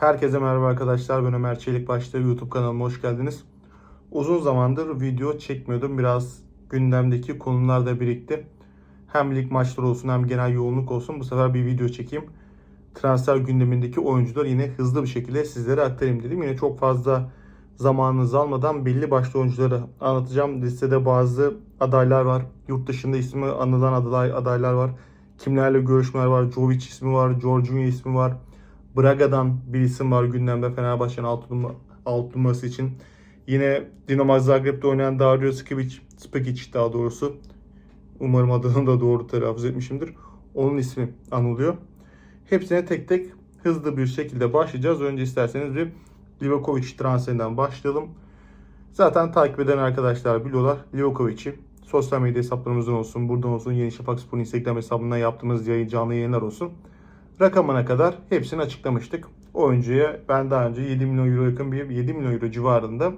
Herkese merhaba arkadaşlar. Ben Ömer Çelik Başta YouTube kanalıma hoş geldiniz. Uzun zamandır video çekmiyordum. Biraz gündemdeki konular da birikti. Hem lig maçları olsun hem genel yoğunluk olsun. Bu sefer bir video çekeyim. Transfer gündemindeki oyuncular yine hızlı bir şekilde sizlere aktarayım dedim. Yine çok fazla zamanınızı almadan belli başlı oyuncuları anlatacağım. Listede bazı adaylar var. Yurt dışında ismi anılan aday, adaylar var. Kimlerle görüşmeler var. Jovic ismi var. Jorginho ismi var. Braga'dan bir isim var gündemde Fenerbahçe'nin alt, numara, alt için. Yine Dinamo Zagreb'de oynayan Dario Skivic, Spikic daha doğrusu. Umarım adını da doğru telaffuz etmişimdir. Onun ismi anılıyor. Hepsine tek tek hızlı bir şekilde başlayacağız. Önce isterseniz bir Livakovic transferinden başlayalım. Zaten takip eden arkadaşlar biliyorlar Livakovic'i. Sosyal medya hesaplarımızdan olsun, buradan olsun, Yeni Şafak Spor Instagram hesabından yaptığımız yayın, canlı yayınlar olsun. Rakamına kadar hepsini açıklamıştık. Oyuncuya ben daha önce 7 milyon euro yakın bir 7 milyon euro civarında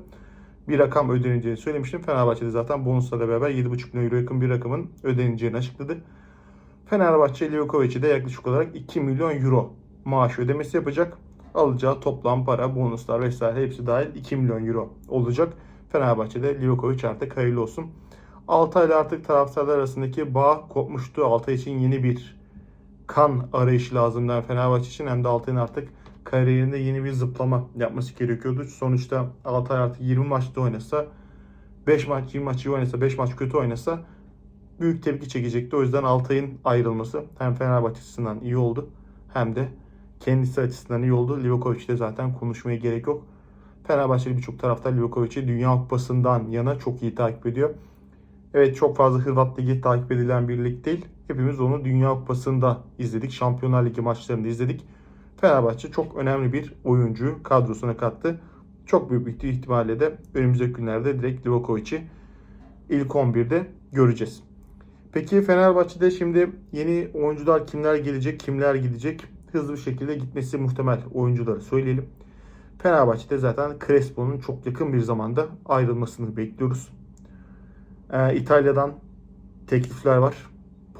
bir rakam ödeneceğini söylemiştim. Fenerbahçe'de zaten bonuslarla beraber 7,5 milyon euro yakın bir rakamın ödeneceğini açıkladı. Fenerbahçe Livakovic'e de yaklaşık olarak 2 milyon euro maaş ödemesi yapacak. Alacağı toplam para, bonuslar vesaire hepsi dahil 2 milyon euro olacak. Fenerbahçe'de Livakovic artık hayırlı olsun. Altay ile artık taraftarlar arasındaki bağ kopmuştu. Altay için yeni bir kan arayışı lazımdı Fenerbahçe için hem de Altay'ın artık kariyerinde yeni bir zıplama yapması gerekiyordu. Sonuçta Altay artık 20 maçta oynasa 5 maç 20 maç iyi oynasa 5 maç kötü oynasa büyük tepki çekecekti. O yüzden Altay'ın ayrılması hem Fenerbahçe açısından iyi oldu hem de kendisi açısından iyi oldu. Livakovic'de zaten konuşmaya gerek yok. Fenerbahçeli birçok taraftar Livakovic'i Dünya Kupası'ndan yana çok iyi takip ediyor. Evet çok fazla Hırvat Ligi takip edilen bir lig değil. Hepimiz onu Dünya Kupası'nda izledik. Şampiyonlar Ligi maçlarında izledik. Fenerbahçe çok önemli bir oyuncu kadrosuna kattı. Çok büyük bir ihtimalle de önümüzdeki günlerde direkt Livakovic'i ilk 11'de göreceğiz. Peki Fenerbahçe'de şimdi yeni oyuncular kimler gelecek, kimler gidecek? Hızlı bir şekilde gitmesi muhtemel oyuncuları söyleyelim. Fenerbahçe'de zaten Crespo'nun çok yakın bir zamanda ayrılmasını bekliyoruz. Ee, İtalya'dan teklifler var.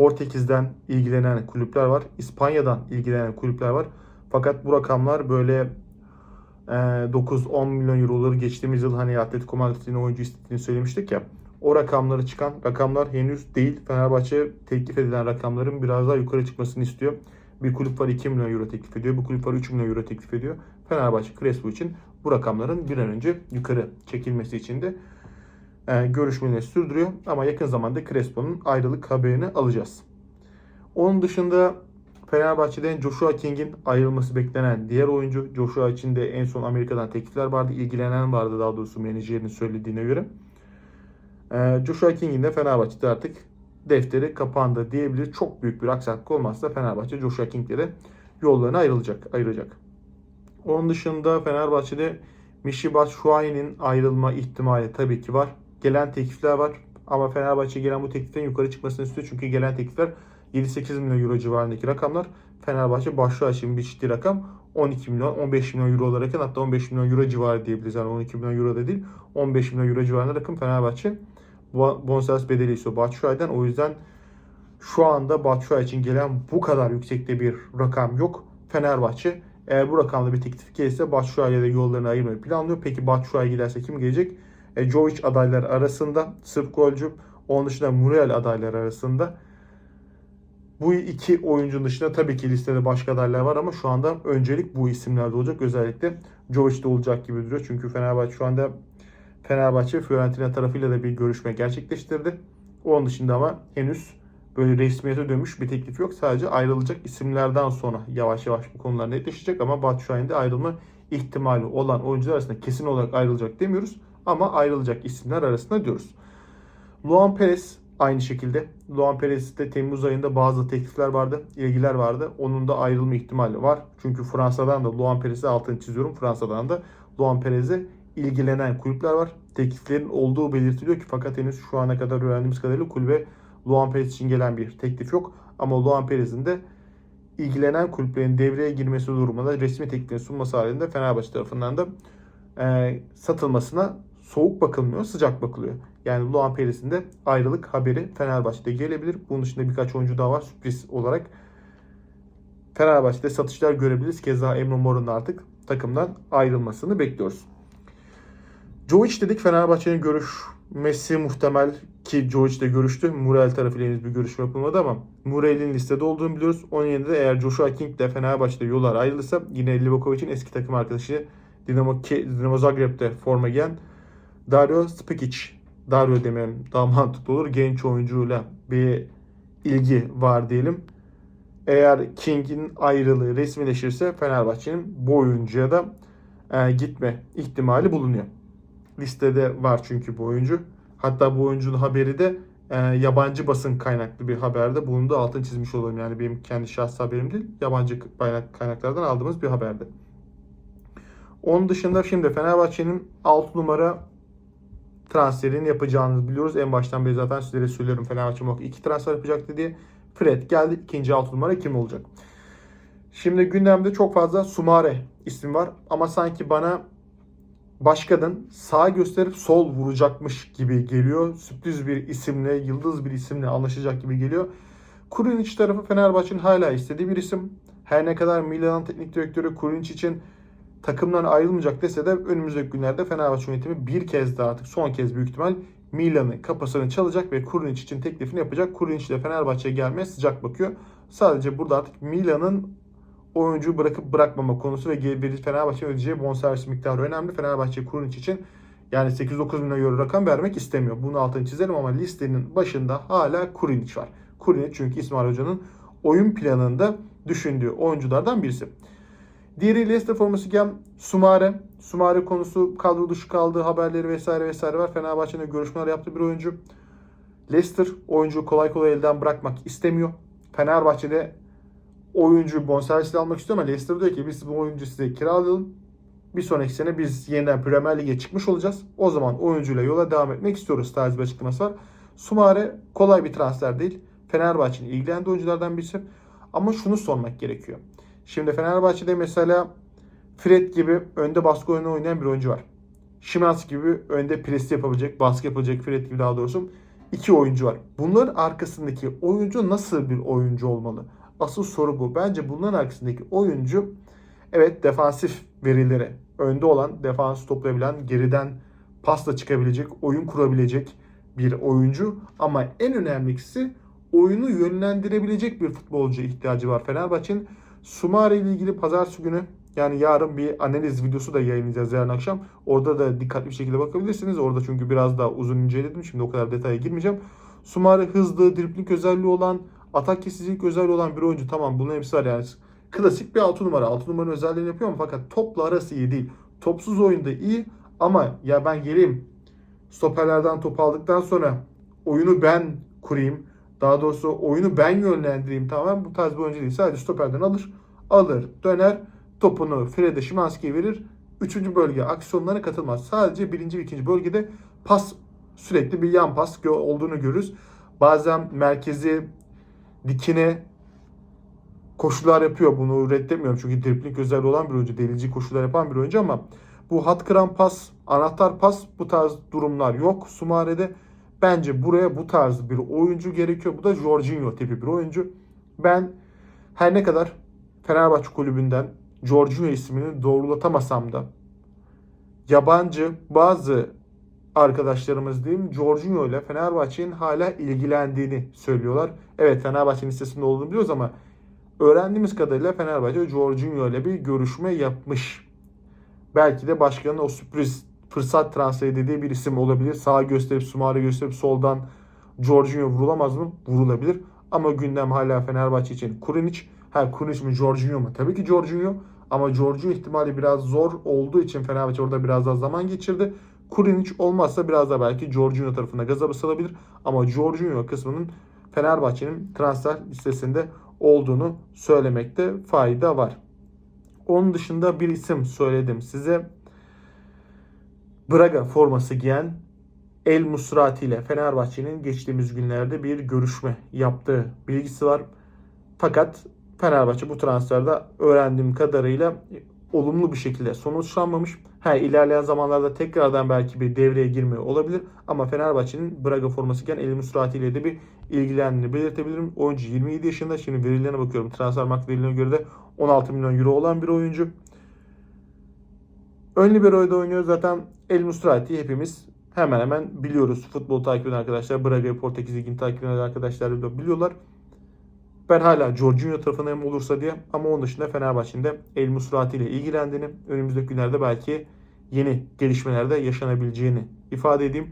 Portekiz'den ilgilenen kulüpler var. İspanya'dan ilgilenen kulüpler var. Fakat bu rakamlar böyle e, 9-10 milyon euroları geçtiğimiz yıl hani Atletico Madrid'in oyuncu istediğini söylemiştik ya. O rakamları çıkan rakamlar henüz değil. Fenerbahçe teklif edilen rakamların biraz daha yukarı çıkmasını istiyor. Bir kulüp var 2 milyon euro teklif ediyor. Bu kulüp var 3 milyon euro teklif ediyor. Fenerbahçe Crespo için bu rakamların bir an önce yukarı çekilmesi için de e, görüşmeleri sürdürüyor. Ama yakın zamanda Crespo'nun ayrılık haberini alacağız. Onun dışında Fenerbahçe'den Joshua King'in ayrılması beklenen diğer oyuncu. Joshua için de en son Amerika'dan teklifler vardı. ilgilenen vardı daha doğrusu menajerinin söylediğine göre. E, Joshua King'in de Fenerbahçe'de artık defteri kapandı diyebilir. Çok büyük bir aksaklık olmazsa Fenerbahçe Joshua King'le de yollarına ayrılacak. ayıracak. Onun dışında Fenerbahçe'de Michy Batshuayi'nin ayrılma ihtimali tabii ki var. Gelen teklifler var ama Fenerbahçe gelen bu tekliften yukarı çıkmasını istiyor. Çünkü gelen teklifler 7-8 milyon euro civarındaki rakamlar. Fenerbahçe Batshuayi için biçtiği rakam 12 milyon, 15 milyon euro olarak hatta 15 milyon euro civarı diyebiliriz. Yani 12 milyon euro da değil 15 milyon euro civarında rakam Fenerbahçe bonservis bedeli istiyor Batshuayi'den. O yüzden şu anda Batshuayi için gelen bu kadar yüksekte bir rakam yok. Fenerbahçe eğer bu rakamda bir teklif gelirse Batshuayi'ye de yollarını ayırmayı planlıyor. Peki Batshuayi giderse kim gelecek? E, Jovic adaylar arasında Sırp golcü. Onun dışında Muriel adaylar arasında. Bu iki oyuncunun dışında tabii ki listede başka adaylar var ama şu anda öncelik bu isimlerde olacak. Özellikle Jovic de olacak gibi duruyor. Çünkü Fenerbahçe şu anda Fenerbahçe Fiorentina tarafıyla da bir görüşme gerçekleştirdi. Onun dışında ama henüz böyle resmiyete dönmüş bir teklif yok. Sadece ayrılacak isimlerden sonra yavaş yavaş bu konular netleşecek ama Batshuayi'nin de ayrılma ihtimali olan oyuncular arasında kesin olarak ayrılacak demiyoruz ama ayrılacak isimler arasında diyoruz. Luan Perez aynı şekilde. Luan Perez'de Temmuz ayında bazı teklifler vardı, ilgiler vardı. Onun da ayrılma ihtimali var. Çünkü Fransa'dan da Luan Perez'e altını çiziyorum. Fransa'dan da Luan Perez'e ilgilenen kulüpler var. Tekliflerin olduğu belirtiliyor ki fakat henüz şu ana kadar öğrendiğimiz kadarıyla kulübe Luan Perez için gelen bir teklif yok. Ama Luan Perez'in de ilgilenen kulüplerin devreye girmesi durumunda resmi teklifini sunması halinde Fenerbahçe tarafından da e, satılmasına soğuk bakılmıyor, sıcak bakılıyor. Yani Luan Perez'in de ayrılık haberi Fenerbahçe'de gelebilir. Bunun dışında birkaç oyuncu daha var sürpriz olarak. Fenerbahçe'de satışlar görebiliriz. Keza Emre Mor'un artık takımdan ayrılmasını bekliyoruz. Jovic dedik Fenerbahçe'nin görüşmesi muhtemel ki Jovic de görüştü. Muriel tarafıyla henüz bir görüşme yapılmadı ama Muriel'in listede olduğunu biliyoruz. Onun yerine de eğer Joshua King de Fenerbahçe'de yollar ayrılırsa yine Livakovic'in eski takım arkadaşı Dinamo, Dinamo Zagreb'de forma giyen Dario Spikic. Dario demem daha mantıklı olur. Genç oyuncuyla bir ilgi var diyelim. Eğer King'in ayrılığı resmileşirse Fenerbahçe'nin bu oyuncuya da e, gitme ihtimali bulunuyor. Listede var çünkü bu oyuncu. Hatta bu oyuncunun haberi de e, yabancı basın kaynaklı bir haberde bulundu. Altını çizmiş olayım yani benim kendi şahsi haberim değil. Yabancı kaynak, kaynaklardan aldığımız bir haberde. Onun dışında şimdi Fenerbahçe'nin 6 numara transferini yapacağını biliyoruz. En baştan beri zaten sizlere söylüyorum Fenerbahçe Mok 2 transfer yapacaktı diye. Fred geldi. İkinci 6 numara kim olacak? Şimdi gündemde çok fazla Sumare ismi var. Ama sanki bana başkanın sağ gösterip sol vuracakmış gibi geliyor. Sürpriz bir isimle, yıldız bir isimle anlaşacak gibi geliyor. Kurunic tarafı Fenerbahçe'nin hala istediği bir isim. Her ne kadar Milan'ın teknik direktörü Kurunic için takımdan ayrılmayacak dese de önümüzdeki günlerde Fenerbahçe yönetimi bir kez daha artık son kez büyük ihtimal Milan'ın kapısını çalacak ve Kurunic için teklifini yapacak. Kurunic de Fenerbahçe'ye gelmeye sıcak bakıyor. Sadece burada artık Milan'ın oyuncuyu bırakıp bırakmama konusu ve bir Fenerbahçe ödeyeceği bonservis miktarı önemli. Fenerbahçe Kurunic için yani 8-9 milyon euro rakam vermek istemiyor. Bunu altını çizelim ama listenin başında hala Kurunic var. Kurunic çünkü İsmail Hoca'nın oyun planında düşündüğü oyunculardan birisi. Diğeri Leicester forması giyen Sumare. Sumare konusu kadro dışı kaldığı haberleri vesaire vesaire var. Fenerbahçe'nin görüşmeler yaptığı bir oyuncu. Leicester oyuncuyu kolay kolay elden bırakmak istemiyor. Fenerbahçe'de oyuncu bonservisle almak istiyor ama Leicester diyor ki biz bu oyuncu size kiralayalım. Bir sonraki sene biz yeniden Premier Lig'e çıkmış olacağız. O zaman oyuncuyla yola devam etmek istiyoruz tarzı bir açıklaması var. Sumare kolay bir transfer değil. Fenerbahçe'nin ilgilendiği oyunculardan birisi. Ama şunu sormak gerekiyor. Şimdi Fenerbahçe'de mesela Fred gibi önde baskı oyunu oynayan bir oyuncu var. Şimanski gibi önde pres yapabilecek, baskı yapabilecek Fred gibi daha doğrusu iki oyuncu var. Bunların arkasındaki oyuncu nasıl bir oyuncu olmalı? Asıl soru bu. Bence bunların arkasındaki oyuncu evet defansif verilere önde olan, defans toplayabilen, geriden pasla çıkabilecek, oyun kurabilecek bir oyuncu. Ama en önemlisi oyunu yönlendirebilecek bir futbolcu ihtiyacı var Fenerbahçe'nin. Sumare ile ilgili pazartesi günü yani yarın bir analiz videosu da yayınlayacağız yarın akşam. Orada da dikkatli bir şekilde bakabilirsiniz. Orada çünkü biraz daha uzun inceledim. Şimdi o kadar detaya girmeyeceğim. Sumare hızlı, dripling özelliği olan, atak kesicilik özelliği olan bir oyuncu. Tamam bunun hepsi var yani. Klasik bir 6 numara. 6 numaranın özelliğini yapıyor ama fakat topla arası iyi değil. Topsuz oyunda iyi ama ya ben geleyim stoperlerden top aldıktan sonra oyunu ben kurayım. Daha doğrusu oyunu ben yönlendireyim tamamen bu tarz bir oyuncu değil. Sadece stoperden alır, alır, döner, topunu Fred'e Şimanski'ye verir. Üçüncü bölge aksiyonlarına katılmaz. Sadece birinci ve ikinci bölgede pas sürekli bir yan pas olduğunu görürüz. Bazen merkezi dikine koşular yapıyor. Bunu reddetmiyorum çünkü dripling özelliği olan bir oyuncu. Delici koşular yapan bir oyuncu ama bu hat kıran pas, anahtar pas bu tarz durumlar yok Sumare'de. Bence buraya bu tarz bir oyuncu gerekiyor. Bu da Jorginho tipi bir oyuncu. Ben her ne kadar Fenerbahçe kulübünden Jorginho ismini doğrulatamasam da yabancı bazı arkadaşlarımız diyeyim Jorginho ile Fenerbahçe'nin hala ilgilendiğini söylüyorlar. Evet Fenerbahçe'nin listesinde olduğunu biliyoruz ama öğrendiğimiz kadarıyla Fenerbahçe Jorginho ile bir görüşme yapmış. Belki de başkanın o sürpriz fırsat transferi dediği bir isim olabilir. Sağa gösterip Sumare gösterip soldan Jorginho vurulamaz mı? Vurulabilir. Ama gündem hala Fenerbahçe için Kurinic. Ha Kurinic mi Jorginho mu? Tabii ki Jorginho. Ama Jorginho ihtimali biraz zor olduğu için Fenerbahçe orada biraz daha zaman geçirdi. Kurinic olmazsa biraz da belki Jorginho tarafına gaza basılabilir. Ama Jorginho kısmının Fenerbahçe'nin transfer listesinde olduğunu söylemekte fayda var. Onun dışında bir isim söyledim size. Braga forması giyen El Musrati ile Fenerbahçe'nin geçtiğimiz günlerde bir görüşme yaptığı bilgisi var. Fakat Fenerbahçe bu transferde öğrendiğim kadarıyla olumlu bir şekilde sonuçlanmamış. Ha, ilerleyen zamanlarda tekrardan belki bir devreye girmiyor olabilir. Ama Fenerbahçe'nin Braga forması giyen El Musrati ile de bir ilgilendiğini belirtebilirim. Oyuncu 27 yaşında. Şimdi verilerine bakıyorum. Transfermarkt verilerine göre de 16 milyon euro olan bir oyuncu. Ön libero'da oynuyor zaten El Musrati hepimiz hemen hemen biliyoruz. Futbol takip eden arkadaşlar, Braga'yı Portekiz Ligi'ni takip eden arkadaşlar da biliyorlar. Ben hala Jorginho tarafındayım olursa diye ama onun dışında Fenerbahçe'nin de El Musrati ile ilgilendiğini, önümüzdeki günlerde belki yeni gelişmelerde yaşanabileceğini ifade edeyim.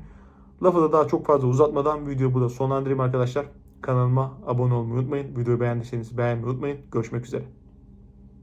Lafı da daha çok fazla uzatmadan videoyu burada sonlandırayım arkadaşlar. Kanalıma abone olmayı unutmayın. Videoyu beğendiyseniz beğenmeyi unutmayın. Görüşmek üzere.